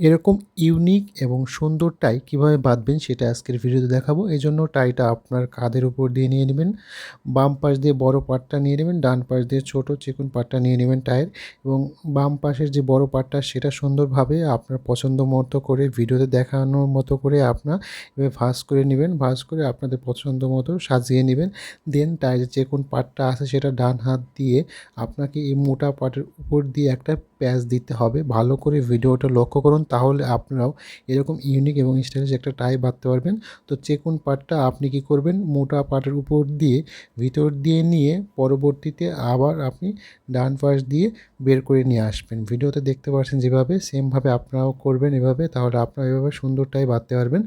এরকম ইউনিক এবং সুন্দর টাই কীভাবে বাঁধবেন সেটা আজকের ভিডিওতে দেখাবো। এই জন্য টাইটা আপনার কাঁধের উপর দিয়ে নিয়ে নেবেন, বাম পাশ দিয়ে বড় পাটটা নিয়ে নেবেন, ডান পাশ দিয়ে ছোট চিকন পাটটা নিয়ে নেবেন টায়ের এবং বাম পাশের যে বড় পাটটা সেটা সুন্দরভাবে আপনার পছন্দ মতো করে ভিডিওতে দেখানোর মতো করে আপনার এভাবে ভাঁজ করে নেবেন, ভাঁজ করে আপনাদের পছন্দ মতো সাজিয়ে নেবেন। দেন টায়ের যে কোন পাটটা আছে সেটা ডান হাত দিয়ে আপনাকে এই মোটা পাটের উপর দিয়ে একটা প্যাচ দিতে হবে। ভালো করে ভিডিওটা লক্ষ্য করুন, তাহলে আপনারাও এরকম ইউনিক এবং স্টাইলিশ একটা টাই বাঁধতে পারবেন। তো চেকুন পাটটা আপনি কি করবেন, মোটা পাটের উপর দিয়ে, ভিতর দিয়ে নিয়ে পরবর্তীতে আবার আপনি ডান পাশ দিয়ে বের করে নিয়ে আসবেন। ভিডিওতে দেখতে পাচ্ছেন যেভাবে সেমভাবে আপনারাও করবেন এভাবে, তাহলে আপনারা এভাবে সুন্দর টাই বাঁধতে পারবেন।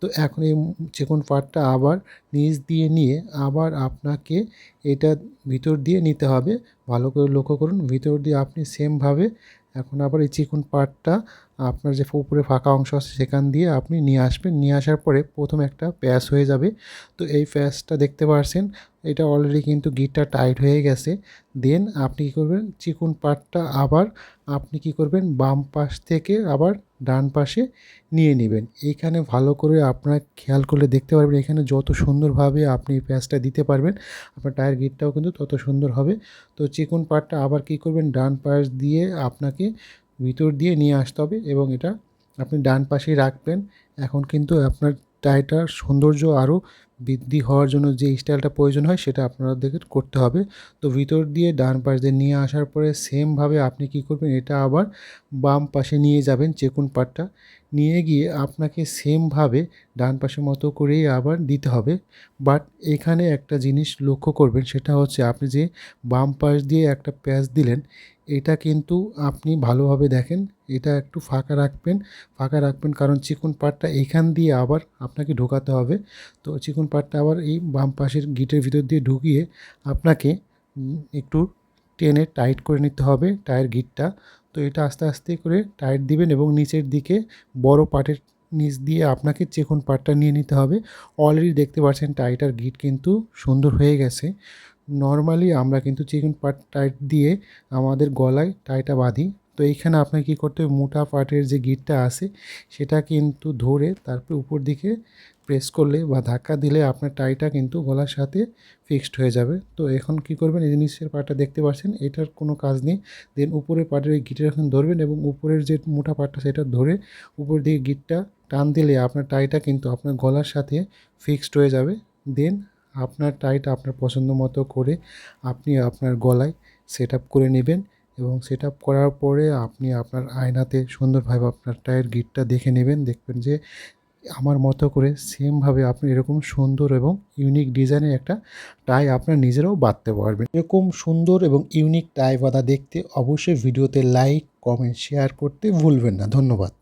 তো এখন এই চিকন পাটটা আবার নিচ দিয়ে নিয়ে আবার আপনাকে এটা ভিতর দিয়ে নিতে হবে। ভালো করে লক্ষ্য করুন, ভিতর দিয়ে আপনি সেমভাবে এখন আবার এই চিকন পাটটা আপনার যে উপরে ফাঁকা অংশ আছে সেখান দিয়ে আপনি নিয়ে আসবেন। নিয়ে আসার পরে প্রথম একটা প্যাস হয়ে যাবে। তো এই প্যাচটা দেখতে পাচ্ছেন এটা অলরেডি কিন্তু গিটটা টাইট হয়ে গেছে। দেন আপনি কী করবেন? চিকুন পাটটা আবার আপনি কি করবেন? বাম পাশ থেকে আবার ডান পাশে নিয়ে নেবেন। এইখানে ভালো করে আপনার খেয়াল করলে দেখতে পারবেন, এখানে যত সুন্দরভাবে আপনি প্যাচটা দিতে পারবেন, আপনার টায়ার গিটটাও কিন্তু তত সুন্দর হবে। তো চিকুন পাটটা আবার কি করবেন? ডান পাশ দিয়ে আপনাকে ভিতর দিয়ে নিয়ে আসতে হবে এবং এটা আপনি ডান পাশেই রাখবেন। এখন কিন্তু আপনার টাইটার সৌন্দর্য আরও বৃদ্ধি হওয়ার জন্য যে স্টাইলটা প্রয়োজন হয় সেটা আপনাদের করতে হবে। তো ভিতর দিয়ে ডান পাশ দিয়ে নিয়ে আসার পরে সেমভাবে আপনি কি করবেন, এটা আবার বাম পাশে নিয়ে যাবেন চেকুন পাটটা। নিয়ে গিয়ে আপনাকে সেমভাবে ডান পাশের মতো করেই আবার দিতে হবে। বাট এখানে একটা জিনিস লক্ষ্য করবেন, সেটা হচ্ছে আপনি যে বাম পাশ দিয়ে একটা প্যাচ দিলেন, এটা কিন্তু আপনি ভালোভাবে দেখেন এটা একটু ফাঁকা রাখবেন ফাঁকা রাখবেন কারণ চিকন পাটটা এখান দিয়ে আবার আপনাকে ঢোকাতে হবে। তো চিকন পাটটা আবার এই বাম পাশের গিটের ভিতর দিয়ে ঢুকিয়ে আপনাকে একটু টেনে টাইট করে নিতে হবে টায়ার গিটটা। তো এটা আস্তে আস্তে করে টাইট দিবেন এবং নিচের দিকে বড় পাটের নিচ দিয়ে আপনাকে চেকুন পাটটা নিয়ে নিতে হবে। অলরেডি দেখতে পাচ্ছেন টাইটার গিট কিন্তু সুন্দর হয়ে গেছে। নর্মালি আমরা কিন্তু চিকেন পাট টাইট দিয়ে আমাদের গলায় টাইটা বাঁধি। তো এইখানে আপনাকে কী করতে হবে? মোটা পাটের যে গিটটা আছে, সেটা কিন্তু ধরে তারপর উপর দিকে প্রেস করলে বা ধাক্কা দিলে আপনার টাইটা কিন্তু গলার সাথে ফিক্সড হয়ে যাবে। তো এখন কি করবেন? এই নিচের পাটটা দেখতে পাচ্ছেন, এটার কোনো কাজ নেই। দেন উপরের পাটের এই গিটের এখন ধরবেন এবং উপরের যে মোটা পাটটা, সেটা ধরে উপর দিকে গিটটা টান দিলে আপনার টাইটা কিন্তু আপনার গলার সাথে ফিক্সড হয়ে যাবে। দেন আপনার টাইটা আপনার পছন্দ মতো করে আপনি আপনার গলায় সেট করে নেবেন। এবং সেট আপ করার পরে আপনি আপনার আয়নাতে সুন্দরভাবে আপনার টায়ার গিটটা দেখে নেবেন। দেখবেন যে আমার মতো করে সেমভাবে আপনি এরকম সুন্দর এবং ইউনিক ডিজাইনের একটা টাই আপনার নিজেরাও বাঁধতে পারবেন। এরকম সুন্দর এবং ইউনিক টাই বাঁধা দেখতে অবশ্যই ভিডিওতে লাইক কমেন্ট শেয়ার করতে ভুলবেন না। ধন্যবাদ।